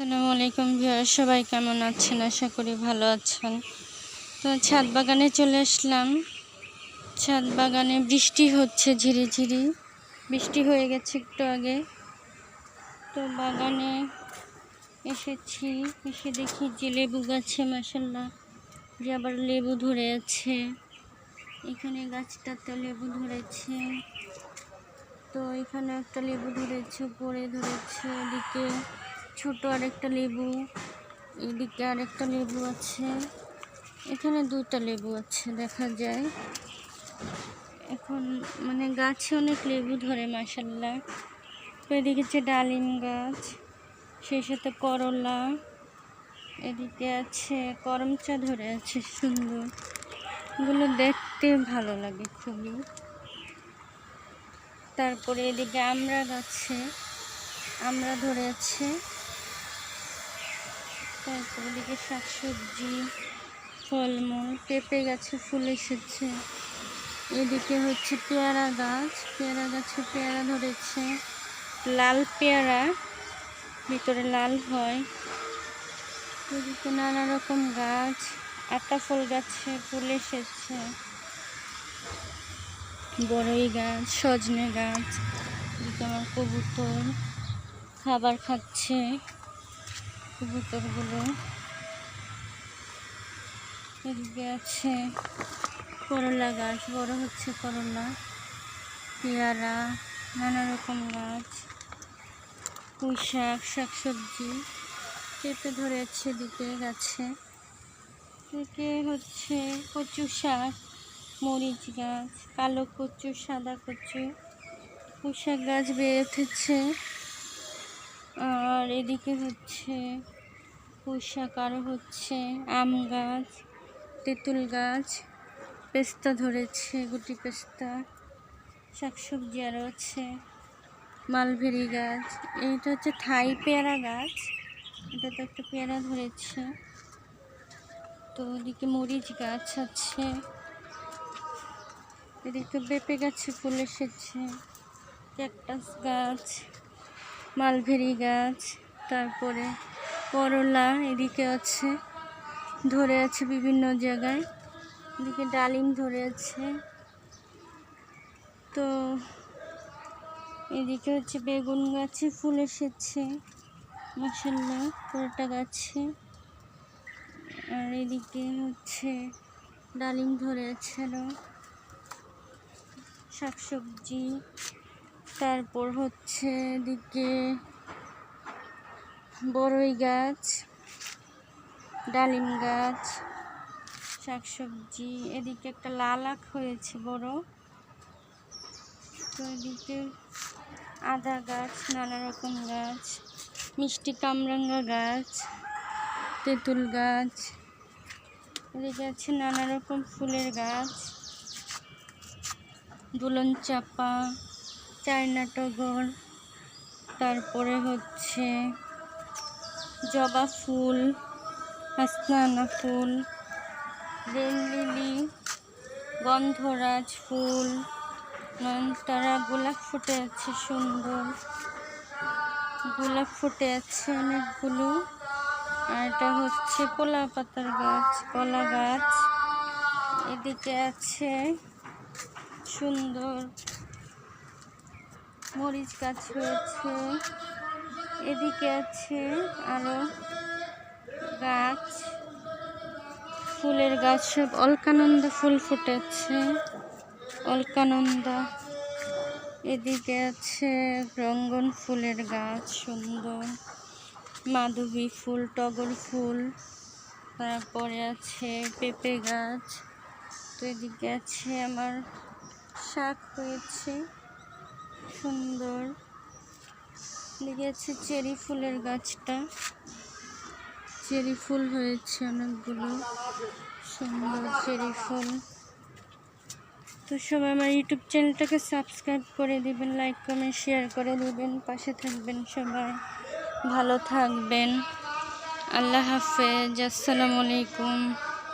আসসালামু আলাইকুম ভিউয়ার সবাই কেমন আছেন? আশা করি ভালো আছেন। তো ছাদ বাগানে চলে আসলাম। ছাদ বাগানে বৃষ্টি হচ্ছে ঝিরি ঝিরি বৃষ্টি হয়ে গেছে একটু আগে। তো বাগানে এসেছি। এসে দেখি যে লেবু গাছে মাসাল্লাহ যে আবার লেবু ধরে আছে। এখানে গাছটাতে লেবু ধরেছে। তো এখানে একটা লেবু ধরেছে উপরে ধরেছে এদিকে। ছোট আরেকটা লেবু এদিকে আরেকটা লেবু আছে। এখানে দুইটা লেবু আছে, দেখা যায়। এখন মানে গাছে অনেক লেবু ধরে মাসাল্লাহ তো এদিকে হচ্ছে ডালিম গাছ, সেই সাথে করলা, এদিকে আছে করমচা ধরে আছে, সুন্দর। এগুলো দেখতে ভালো লাগে খুবই। তারপরে এদিকে আমরা গাছে আমরা ধরে আছে। তারপর এদিকে শাকসবজি, ফলমূল, পেঁপে গাছে ফুল এসেছে। এদিকে হচ্ছে পেয়ারা গাছ, পেয়ারা গাছে পেয়ারা ধরেছে। লাল পেয়ারা, ভিতরে লাল হয়। এদিকে নানা রকম গাছ আটা ফুল গাছে ফুল এসেছে। বড়ই গাছ, সজনে গাছ, এদিকে আমার কবুতর খাবার খাচ্ছে। কবুতরগুলো এদিকে আছে করলা গাছ, বড় হচ্ছে করলা, পেয়ারা, নানা রকম গাছ পুঁই শাক শাকসবজি পেঁপে ধরেছে এদিকে গাছে। এদিকে হচ্ছে কচু শাক, মরিচ গাছ, কালো কচু, সাদা কচু পুঁই শাক গাছ বেড়ে উঠেছে। আর এদিকে হচ্ছে পুঁই শাক আরও হচ্ছে, আম গাছ, তেঁতুল গাছ, পেস্তা ধরেছে, গুটি পেস্তা, শাকসবজি আরও আছে, মালভেরি গাছ, এইটা হচ্ছে থাই পেয়ারা গাছ, এটা তো একটা পেয়ারা ধরেছে। তো এদিকে মরিচ গাছ আছে, এদিকে পেঁপে গাছে ফুল এসেছে, ক্যাকটাস গাছ মালভেরি গাছ, তারপরে করলা, এদিকে আছে, ধরে আছে বিভিন্ন জায়গায়, এদিকে ডালিম ধরে আছে। তো এদিকে হচ্ছে বেগুন গাছে ফুল এসেছে মশাল্লা পুরোটা গাছে। আর এদিকে হচ্ছে ডালিম ধরে আছে শাকসবজি তারপর হচ্ছে এদিকে বড়ই গাছ, ডালিম গাছ, শাকসবজি, এদিকে একটা লাল আখ হয়েছে বড়। তো এদিকে আদা গাছ, নানা রকম গাছ, মিষ্টি কামরাঙ্গা গাছ, তেঁতুল গাছ, এদিকে আছে নানা রকম ফুলের গাছ দুলন চাপা চায়না টগর তারপরে হচ্ছে জবা ফুল, হাসনানা ফুল লিলি গন্ধরাজ ফুল, নয়নতারা, গোলাপ ফুটে আছে সুন্দর। গোলাপ ফুটে আছে অনেকগুলো। আর এটা হচ্ছে কলা পাতার গাছ, কলা গাছ। এদিকে আছে সুন্দর মরিচ গাছ রয়েছে। এদিকে আছে আরও গাছ। ফুলের গাছ সব অলকানন্দ ফুল ফুটেছে। অলকানন্দ। এদিকে আছে রঙ্গন ফুলের গাছ, সুন্দর। মাধবী ফুল, টগর ফুল। তারপরে আছে পেঁপে গাছ। তো এদিকে আছে আমার শাক হয়েছে সুন্দর আছে চেরি ফুলের গাছটা। চেরি ফুল হয়েছে অনেকগুলো, সুন্দর চেরি ফুল। তো সবাই আমার ইউটিউব চ্যানেলটাকে সাবস্ক্রাইব করে দিবেন, লাইক, কমেন্ট, শেয়ার করে দিবেন, পাশে থাকবেন সবাই, ভালো থাকবেন। আল্লাহ হাফেজ, আসসালামু আলাইকুম।